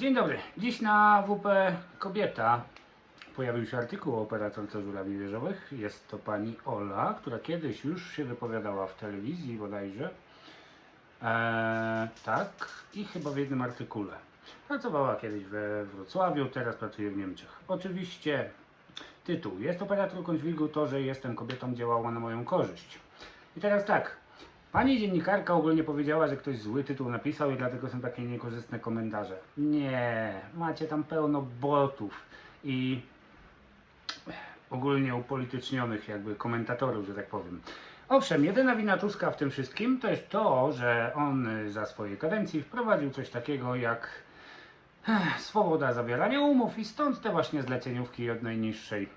Dzień dobry. Dziś na WP Kobieta pojawił się artykuł o operatorce żurawi wieżowych. Jest to pani Ola, która kiedyś już się wypowiadała w telewizji bodajże. Eee, tak, i chyba w jednym artykule. Pracowała kiedyś we Wrocławiu, teraz pracuje w Niemczech. Oczywiście tytuł. Jest operatorką dźwigu, to, że jestem kobietą działała na moją korzyść. I teraz tak. Pani dziennikarka ogólnie powiedziała, że ktoś zły tytuł napisał i dlatego są takie niekorzystne komentarze. Nie, macie tam pełno botów i ogólnie upolitycznionych jakby komentatorów, że tak powiem. Owszem, jedyna wina Tuska w tym wszystkim to jest to, że on za swojej kadencji wprowadził coś takiego jak Swoboda zawierania umów i stąd te właśnie zleceniówki od najniższej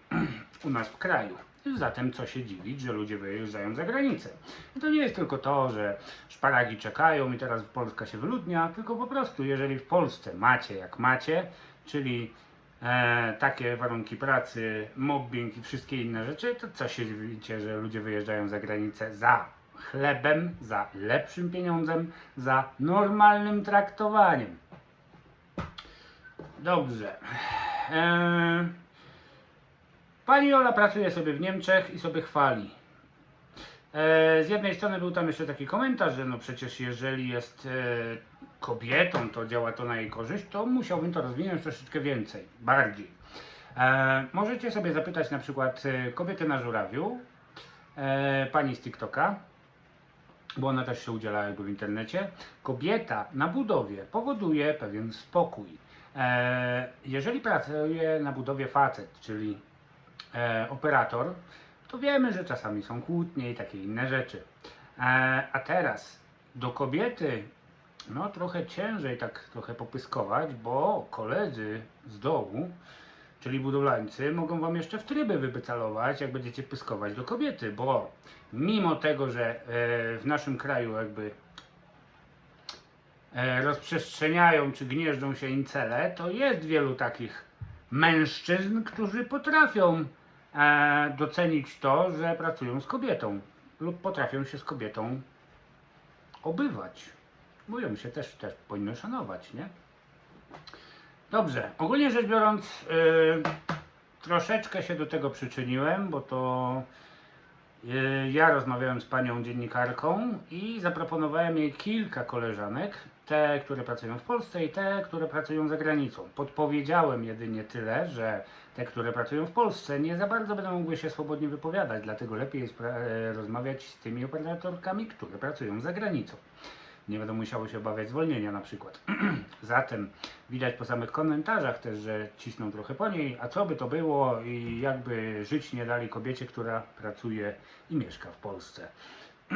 u nas w kraju. Zatem co się dziwić, że ludzie wyjeżdżają za granicę. I to nie jest tylko to, że szparagi czekają i teraz Polska się wyludnia, tylko po prostu jeżeli w Polsce macie jak macie, czyli e, takie warunki pracy, mobbing i wszystkie inne rzeczy, to co się dziwicie, że ludzie wyjeżdżają za granicę za chlebem, za lepszym pieniądzem, za normalnym traktowaniem. Dobrze. Eee, Pani Ola pracuje sobie w Niemczech i sobie chwali. Eee, z jednej strony był tam jeszcze taki komentarz, że no przecież jeżeli jest e, kobietą, to działa to na jej korzyść, to musiałbym to rozwinąć troszeczkę więcej, bardziej. Eee, możecie sobie zapytać na przykład e, kobiety na żurawiu, e, pani z TikToka, bo ona też się udziela jakby w internecie. Kobieta na budowie powoduje pewien spokój. E, jeżeli pracuje na budowie facet, czyli e, operator, to wiemy, że czasami są kłótnie i takie inne rzeczy. E, a teraz do kobiety no trochę ciężej tak trochę popyskować, bo koledzy z dołu, czyli budowlańcy, mogą wam jeszcze w tryby wybycalować, jak będziecie pyskować do kobiety, bo mimo tego, że e, w naszym kraju jakby e, rozprzestrzeniają czy gnieżdżą się incele, to jest wielu takich mężczyzn, którzy potrafią e, docenić to, że pracują z kobietą lub potrafią się z kobietą obywać. Mówią się też, też powinno szanować, nie? Dobrze, ogólnie rzecz biorąc, y, troszeczkę się do tego przyczyniłem, bo to ja rozmawiałem z panią dziennikarką i zaproponowałem jej kilka koleżanek, te, które pracują w Polsce i te, które pracują za granicą. Podpowiedziałem jedynie tyle, że te, które pracują w Polsce, nie za bardzo będą mogły się swobodnie wypowiadać, dlatego lepiej jest e, rozmawiać z tymi operatorkami, które pracują za granicą. Nie będą musiały się obawiać zwolnienia na przykład. Zatem widać po samych komentarzach też, że cisną trochę po niej, a co by to było i jakby żyć nie dali kobiecie, która pracuje i mieszka w Polsce.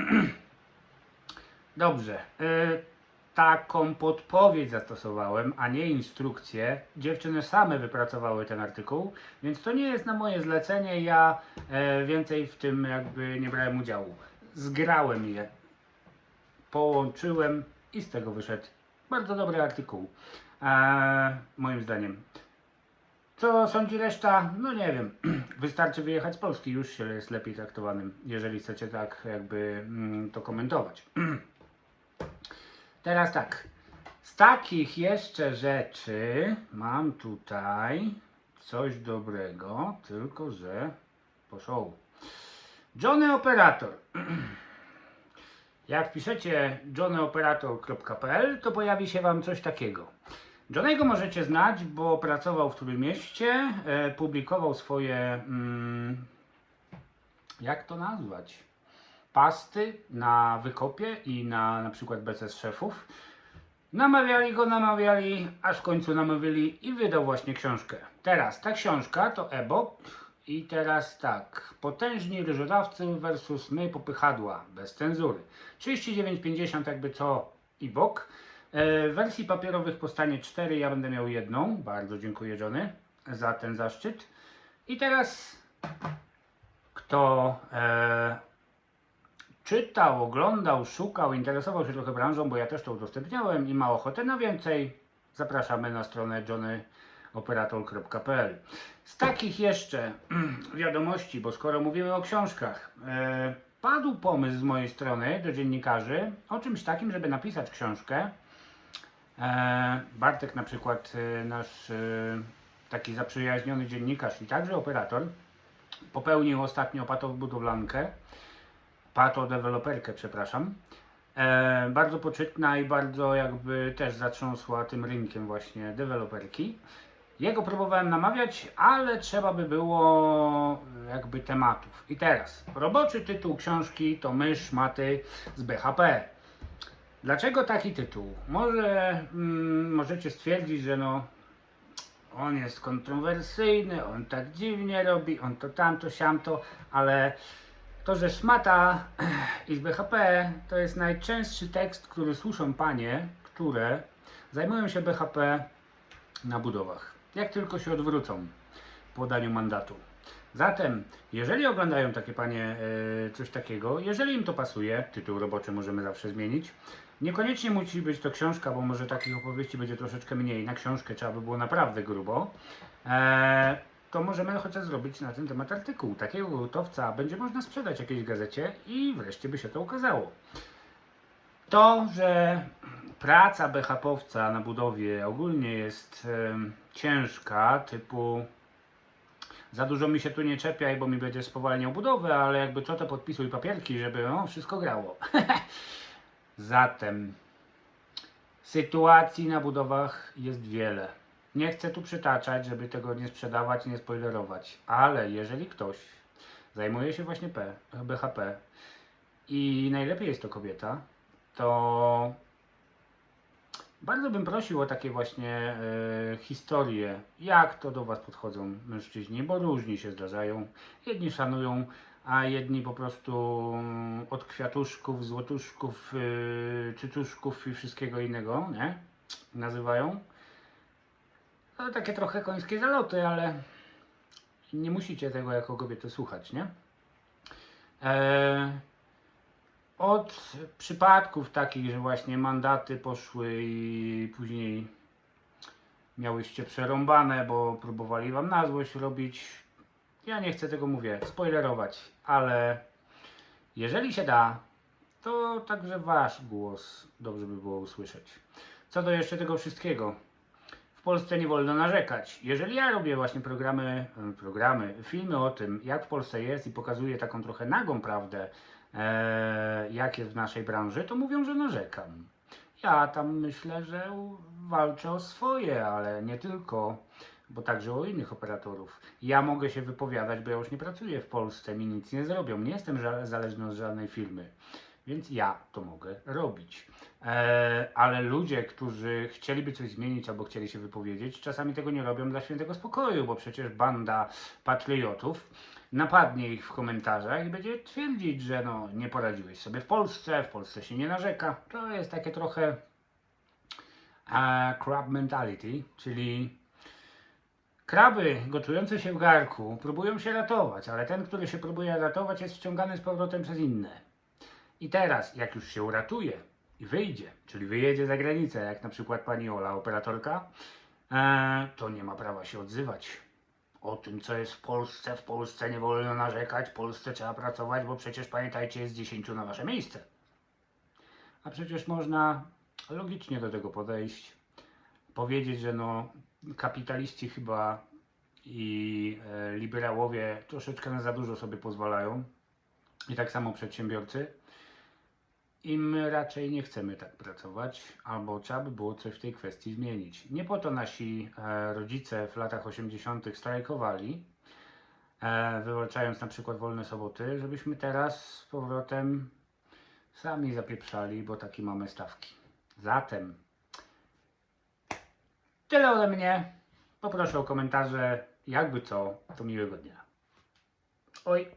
Dobrze. y, taką podpowiedź zastosowałem, a nie instrukcję. Dziewczyny same wypracowały ten artykuł, więc to nie jest na moje zlecenie. Ja e, więcej w tym jakby nie brałem udziału. Zgrałem je, połączyłem i z tego wyszedł bardzo dobry artykuł. E, moim zdaniem. Co sądzi reszta? No nie wiem. Wystarczy wyjechać z Polski, już się jest lepiej traktowanym, jeżeli chcecie tak jakby mm, to komentować. Teraz tak. Z takich jeszcze rzeczy mam tutaj coś dobrego, tylko że poszło. Johnny Operator. Jak wpiszecie johnnyoperator.pl, to pojawi się Wam coś takiego. Johnny'ego możecie znać, bo pracował w Trójmieście, e, publikował swoje, mm, jak to nazwać, pasty na wykopie i na na przykład BCS szefów. Namawiali go, namawiali, aż w końcu namówili i wydał właśnie książkę. Teraz ta książka to e-book i teraz tak, potężni ryżodawcy versus my popychadła, bez cenzury. 39,50 jakby co e-book. E, w wersji papierowych powstanie 4, ja będę miał jedną. Bardzo dziękuję Johnny za ten zaszczyt. I teraz kto e, czytał, oglądał, szukał, interesował się trochę branżą, bo ja też to udostępniałem i ma ochotę na więcej, zapraszamy na stronę johnnyoperator.pl. Z takich jeszcze wiadomości, bo skoro mówimy o książkach, e, padł pomysł z mojej strony do dziennikarzy o czymś takim, żeby napisać książkę E, Bartek na przykład, e, nasz taki zaprzyjaźniony dziennikarz i także operator, popełnił ostatnio patobudowlankę, patodeweloperkę, przepraszam. E, bardzo poczytna i bardzo jakby też zatrząsła tym rynkiem właśnie deweloperki. Jego próbowałem namawiać, ale trzeba by było jakby tematów. I teraz, roboczy tytuł książki to Mysz Maty z BHP. Dlaczego taki tytuł? Może mm, możecie stwierdzić, że no on jest kontrowersyjny, on tak dziwnie robi, on to tamto, siamto, ale to, że szmata i z BHP to jest najczęstszy tekst, który słyszą panie, które zajmują się BHP na budowach. Jak tylko się odwrócą po daniu mandatu. Zatem, jeżeli oglądają takie panie e, coś takiego, jeżeli im to pasuje, tytuł roboczy możemy zawsze zmienić. Niekoniecznie musi być to książka, bo może takich opowieści będzie troszeczkę mniej. Na książkę trzeba by było naprawdę grubo. E, to możemy chociaż zrobić na ten temat artykuł. Takiego gotowca będzie można sprzedać jakiejś gazecie i wreszcie by się to ukazało. To, że praca BHP-owca na budowie ogólnie jest ciężka, typu za dużo mi się tu nie czepiaj, bo mi będzie spowalniał budowę, ale jakby co to podpisuj papierki, żeby no, wszystko grało. Zatem sytuacji na budowach jest wiele. Nie chcę tu przytaczać, żeby tego nie sprzedawać, nie spoilerować, ale jeżeli ktoś zajmuje się właśnie P, BHP i najlepiej jest to kobieta, to bardzo bym prosił o takie właśnie e, historie, jak to do Was podchodzą mężczyźni, bo różni się zdarzają. Jedni szanują, a jedni po prostu mm, od kwiatuszków, złotuszków, yy, cycuszków i wszystkiego innego, nie? Nazywają. No, takie trochę końskie zaloty, ale nie musicie tego jako kobiety słuchać, nie? Eee, od przypadków takich, że właśnie mandaty poszły i później miałyście przerąbane, bo próbowali wam na złość robić. Ja nie chcę tego mówię, spoilerować, ale jeżeli się da, to także wasz głos dobrze by było usłyszeć. Co do jeszcze tego wszystkiego, Polsce nie wolno narzekać. Jeżeli ja robię właśnie programy, e, programy, filmy o tym, jak w Polsce jest i pokazuję taką trochę nagą prawdę, e, jak jest w naszej branży, to mówią, że narzekam. Ja tam myślę, że walczę o swoje, ale nie tylko, bo także o innych operatorów. Ja mogę się wypowiadać, bo ja już nie pracuję w Polsce, mi nic nie zrobią, nie jestem zależny od żadnej firmy. Więc ja to mogę robić. E, ale ludzie, którzy chcieliby coś zmienić albo chcieli się wypowiedzieć, czasami tego nie robią dla świętego spokoju, bo przecież banda patriotów napadnie ich w komentarzach i będzie twierdzić, że no, nie poradziłeś sobie w Polsce, w Polsce się nie narzeka. To jest takie trochę e, crab mentality, czyli kraby gotujące się w garku próbują się ratować, ale ten, który się próbuje ratować, jest wciągany z powrotem przez inne. I teraz, jak już się uratuje i wyjdzie, czyli wyjedzie za granicę, jak na przykład pani Ola, operatorka, e, to nie ma prawa się odzywać o tym, co jest w Polsce. W Polsce nie wolno narzekać, w Polsce trzeba pracować, bo przecież pamiętajcie, jest 10 na wasze miejsce. A przecież można logicznie do tego podejść, powiedzieć, że no kapitaliści chyba i e, liberałowie troszeczkę na za dużo sobie pozwalają i tak samo przedsiębiorcy. I my raczej nie chcemy tak pracować, albo trzeba by było coś w tej kwestii zmienić. Nie po to nasi e, rodzice w latach 80. strajkowali, e, wywalczając na przykład wolne soboty, żebyśmy teraz z powrotem sami zapieprzali, bo takie mamy stawki. Zatem tyle ode mnie. Poproszę o komentarze, jakby co, to miłego dnia. Oj.